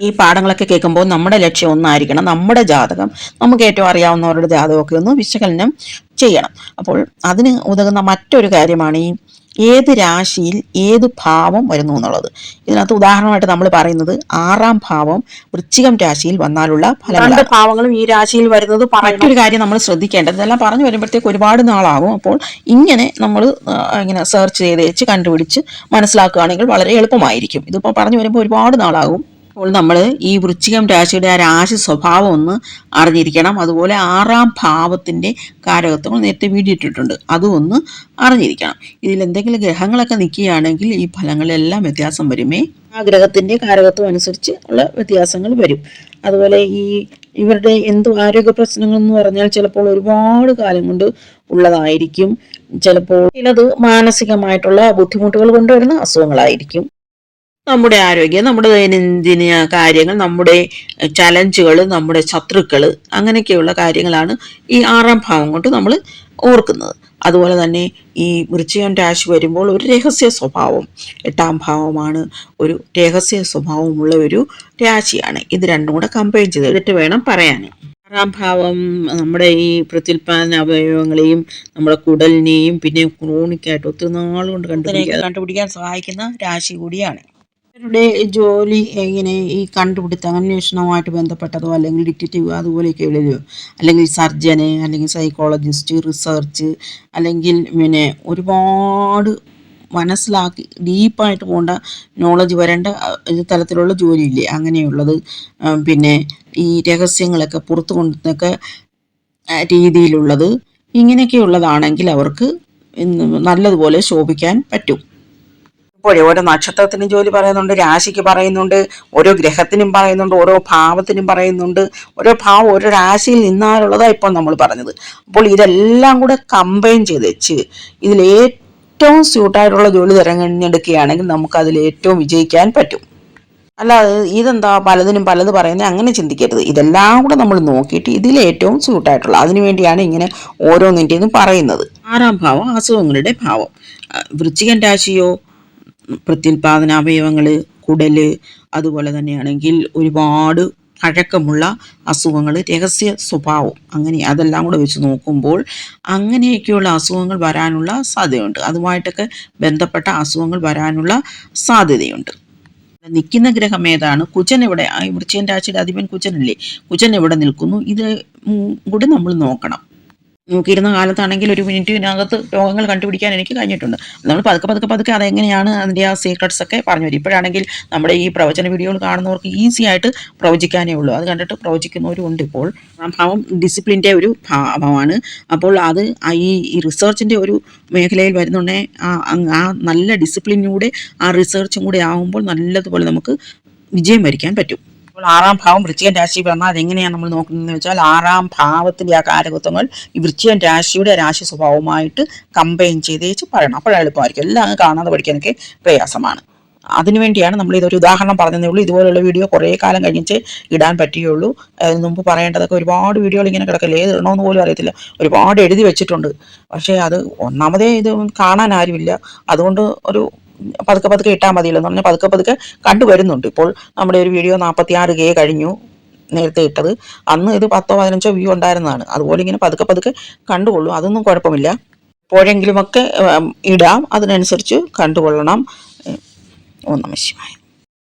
ഈ പാഠങ്ങളൊക്കെ കേൾക്കുമ്പോൾ നമ്മുടെ ലക്ഷ്യം ഒന്നായിരിക്കണം. നമ്മുടെ ജാതകം. നമുക്ക് ഏറ്റവും അറിയാവുന്നവരുടെ ജാതകമൊക്കെ ഒന്ന് വിശകലനം ചെയ്യണം. അപ്പോൾ അതിന് ഉതകുന്ന മറ്റൊരു കാര്യമാണ് ഈ ഏത് രാശിയിൽ ഏത് ഭാവം വരുന്നു എന്നുള്ളത്. ഇതിനകത്ത് ഉദാഹരണമായിട്ട് നമ്മൾ പറയുന്നത് ആറാം ഭാവം വൃശ്ചികം രാശിയിൽ വന്നാലുള്ള ഫലങ്ങൾ ഭാവങ്ങളും ഈ രാശിയിൽ വരുന്നത് മറ്റൊരു കാര്യം നമ്മൾ ശ്രദ്ധിക്കേണ്ടത് ഇതെല്ലാം പറഞ്ഞു വരുമ്പോഴത്തേക്ക് ഒരുപാട് നാളാകും. അപ്പോൾ ഇങ്ങനെ നമ്മൾ ഇങ്ങനെ സെർച്ച് ചെയ്ത് വെച്ച് കണ്ടുപിടിച്ച് മനസ്സിലാക്കുകയാണെങ്കിൽ വളരെ എളുപ്പമായിരിക്കും. ഇതിപ്പോൾ പറഞ്ഞു വരുമ്പോൾ ഒരുപാട് നാളാകും. അപ്പോൾ നമ്മൾ ഈ വൃശ്ചികം രാശിയുടെ ആ രാശി സ്വഭാവം ഒന്ന് അറിഞ്ഞിരിക്കണം. അതുപോലെ ആറാം ഭാവത്തിന്റെ കാരകത്വങ്ങൾ നേരത്തെ വീഡിയോ ഇട്ടിട്ടുണ്ട് അതും ഒന്ന് അറിഞ്ഞിരിക്കണം. ഇതിൽ എന്തെങ്കിലും ഗ്രഹങ്ങളൊക്കെ നിൽക്കുകയാണെങ്കിൽ ഈ ഫലങ്ങളിലെല്ലാം വ്യത്യാസം വരുമേ. ആ ഗ്രഹത്തിന്റെ കാരകത്വം അനുസരിച്ച് ഉള്ള വ്യത്യാസങ്ങൾ വരും. അതുപോലെ ഈ ഇവരുടെ എന്തു ആരോഗ്യ പ്രശ്നങ്ങൾ എന്ന് പറഞ്ഞാൽ ചിലപ്പോൾ ഒരുപാട് കാലം കൊണ്ട് ഉള്ളതായിരിക്കും. ചിലപ്പോൾ ചിലത് മാനസികമായിട്ടുള്ള ബുദ്ധിമുട്ടുകൾ കൊണ്ടുവരുന്ന അസുഖങ്ങളായിരിക്കും. നമ്മുടെ ആരോഗ്യം നമ്മുടെ ദൈനംദിന കാര്യങ്ങൾ നമ്മുടെ ചലഞ്ചുകൾ നമ്മുടെ ശത്രുക്കൾ അങ്ങനെയൊക്കെയുള്ള കാര്യങ്ങളാണ് ഈ ആറാം ഭാവം കൊണ്ട് നമ്മൾ ഓർക്കുന്നത്. അതുപോലെ തന്നെ ഈ വൃശ്ചികം രാശി വരുമ്പോൾ ഒരു രഹസ്യ സ്വഭാവം എട്ടാം ഭാവമാണ്. ഒരു രഹസ്യ സ്വഭാവമുള്ള ഒരു രാശിയാണ്. ഇത് രണ്ടും കൂടെ കമ്പയർ ചെയ്തിട്ട് വേണം പറയാൻ ആറാം ഭാവം നമ്മുടെ ഈ പ്രത്യുൽപാദന അവയവങ്ങളെയും നമ്മുടെ കുടലിനെയും പിന്നെ ക്രോണിക്കായിട്ട് ഒത്തിരി നാളുകൊണ്ട് കണ്ടുപിടിക്കാൻ കണ്ടുപിടിക്കാൻ സഹായിക്കുന്ന രാശി കൂടിയാണ്. ഇവരുടെ ജോലി എങ്ങനെ ഈ കണ്ടുപിടുത്ത അന്വേഷണവുമായിട്ട് ബന്ധപ്പെട്ടതോ അല്ലെങ്കിൽ ഡിറ്റക്റ്റീവ് അതുപോലെയൊക്കെ ഉള്ളതോ അല്ലെങ്കിൽ സർജന് അല്ലെങ്കിൽ സൈക്കോളജിസ്റ്റ് റിസർച്ച് അല്ലെങ്കിൽ പിന്നെ ഒരുപാട് മനസ്സിലാക്കി ഡീപ്പായിട്ട് പോകേണ്ട നോളജ് വരേണ്ട തലത്തിലുള്ള ജോലിയില്ലേ? അങ്ങനെയുള്ളത് പിന്നെ ഈ രഹസ്യങ്ങളൊക്കെ പുറത്തു കൊണ്ടുവന്നൊക്കെ രീതിയിലുള്ളത് ഇങ്ങനെയൊക്കെ ഉള്ളതാണെങ്കിൽ അവർക്ക് നല്ലതുപോലെ ശോഭിക്കാൻ പറ്റും. ഇപ്പോഴേ ഓരോ നക്ഷത്രത്തിനും ജോലി പറയുന്നുണ്ട് രാശിക്ക് പറയുന്നുണ്ട് ഓരോ ഗ്രഹത്തിനും പറയുന്നുണ്ട് ഓരോ ഭാവത്തിനും പറയുന്നുണ്ട്. ഓരോ ഭാവം ഓരോ രാശിയിൽ നിന്നാലുള്ളതാണ് ഇപ്പോൾ നമ്മൾ പറഞ്ഞത്. അപ്പോൾ ഇതെല്ലാം കൂടെ കമ്പൈൻ ചെയ്ത് വെച്ച് ഇതിൽ ഏറ്റവും സ്യൂട്ടായിട്ടുള്ള ജോലി തിരഞ്ഞെടുക്കുകയാണെങ്കിൽ നമുക്ക് അതിൽ ഏറ്റവും വിജയിക്കാൻ പറ്റും. അല്ലാതെ ഇതെന്താ പലതിനും പലത് പറയുന്നത് അങ്ങനെ ചിന്തിക്കരുത്. ഇതെല്ലാം കൂടെ നമ്മൾ നോക്കിയിട്ട് ഇതിൽ ഏറ്റവും സ്യൂട്ടായിട്ടുള്ള അതിനു വേണ്ടിയാണ് ഇങ്ങനെ ഓരോന്നിന്റെയും പറയുന്നത്. ആറാം ഭാവം അസുഖങ്ങളുടെ ഭാവം. വൃശ്ചികൻ രാശിയോ പ്രത്യുൽപാദന അവയവങ്ങൾ കുടൽ അതുപോലെ തന്നെയാണെങ്കിൽ ഒരുപാട് പഴക്കമുള്ള അസുഖങ്ങൾ രഹസ്യ സ്വഭാവം അങ്ങനെ അതെല്ലാം കൂടെ വെച്ച് നോക്കുമ്പോൾ അങ്ങനെയൊക്കെയുള്ള അസുഖങ്ങൾ വരാനുള്ള സാധ്യതയുണ്ട്. അതുമായിട്ടൊക്കെ ബന്ധപ്പെട്ട അസുഖങ്ങൾ വരാനുള്ള സാധ്യതയുണ്ട്. നിൽക്കുന്ന ഗ്രഹം ഏതാണ്? കുജൻ എവിടെ വൃശ്ചികൻ രാശിയുടെ അധിപൻ കുജനല്ലേ? കുജൻ എവിടെ നിൽക്കുന്നു? ഇത് കൂടെ നമ്മൾ നോക്കണം. നോക്കിയിരുന്ന കാലത്താണെങ്കിൽ ഒരു മിനിറ്റിനകത്ത് രോഗങ്ങൾ കണ്ടുപിടിക്കാൻ എനിക്ക് കഴിഞ്ഞിട്ടുണ്ട്. നമ്മൾ പതുക്കെ പതുക്കെ പതുക്കെ അതെങ്ങനെയാണ് അതിന്റെ ആ സീക്രട്സ് ഒക്കെ പറഞ്ഞു വരും ഇപ്പോഴാണെങ്കിൽ നമ്മുടെ ഈ പ്രവചന വീഡിയോകൾ കാണുന്നവർക്ക് ഈസി ആയിട്ട് പ്രവചിക്കാനേ ഉള്ളൂ. അത് കണ്ടിട്ട് പ്രവചിക്കുന്നവരും ഉണ്ട് ഇപ്പോൾ. ആ ഭാവം ഡിസിപ്ലിന്റെ ഒരു ഭാവമാണ്. അപ്പോൾ അത് ഈ റിസർച്ചിന്റെ ഒരു മേഖലയിൽ വരുന്നുണ്ടേ ആ നല്ല ഡിസിപ്ലിനൂടെ ആ റിസർച്ചും കൂടെ ആകുമ്പോൾ നല്ലതുപോലെ നമുക്ക് വിജയം വരിക്കാൻ പറ്റും. അപ്പോൾ ആറാം ഭാവം വൃശ്ചികൻ രാശി പറഞ്ഞാൽ അതെങ്ങനെയാണ് നമ്മൾ നോക്കുന്നതെന്ന് വെച്ചാൽ ആറാം ഭാവത്തിന്റെ ആ കാരകത്വങ്ങൾ ഈ വൃശ്ചികൻ രാശിയുടെ രാശി സ്വഭാവമായിട്ട് കമ്പൈൻ ചെയ്ത് വെച്ച് പറയണം. അപ്പോഴാണ് എളുപ്പമായിരിക്കും. എല്ലാം അങ്ങ് കാണാതെ പഠിക്കാനൊക്കെ പ്രയാസമാണ്. അതിനുവേണ്ടിയാണ് നമ്മൾ ഇതൊരു ഉദാഹരണം പറഞ്ഞതേ ഉള്ളൂ. ഇതുപോലുള്ള വീഡിയോ കുറേ കാലം കഴിഞ്ഞിട്ട് ഇടാൻ പറ്റുകയുള്ളൂ. അതിന് മുമ്പ് പറയേണ്ടതൊക്കെ ഒരുപാട് വീഡിയോകൾ ഇങ്ങനെ കിടക്കില്ല? ഏത് ഇടണമെന്ന് പോലും അറിയത്തില്ല. ഒരുപാട് എഴുതി വെച്ചിട്ടുണ്ട്. പക്ഷേ അത് ഒന്നാമതേ ഇത് കാണാൻ ആരുമില്ല. അതുകൊണ്ട് ഒരു പതുക്കെ പതുക്കെ ഇട്ടാൽ മതിയല്ലോ എന്ന് പറഞ്ഞാൽ പതുക്കെ പതുക്കെ കണ്ടുവരുന്നുണ്ട് ഇപ്പോൾ നമ്മുടെ ഒരു വീഡിയോ നാൽപ്പത്തി ആറ് കെ കഴിഞ്ഞു നേരത്തെ ഇട്ടത്. അന്ന് ഇത് പത്തോ പതിനഞ്ചോ വ്യൂ ഉണ്ടായിരുന്നതാണ്. അതുപോലെ ഇങ്ങനെ പതുക്കെ പതുക്കെ കണ്ടുകൊള്ളും. അതൊന്നും കുഴപ്പമില്ല. എപ്പോഴെങ്കിലുമൊക്കെ ഇടാം. അതിനനുസരിച്ച് കണ്ടുകൊള്ളണം. ഒന്നും നമ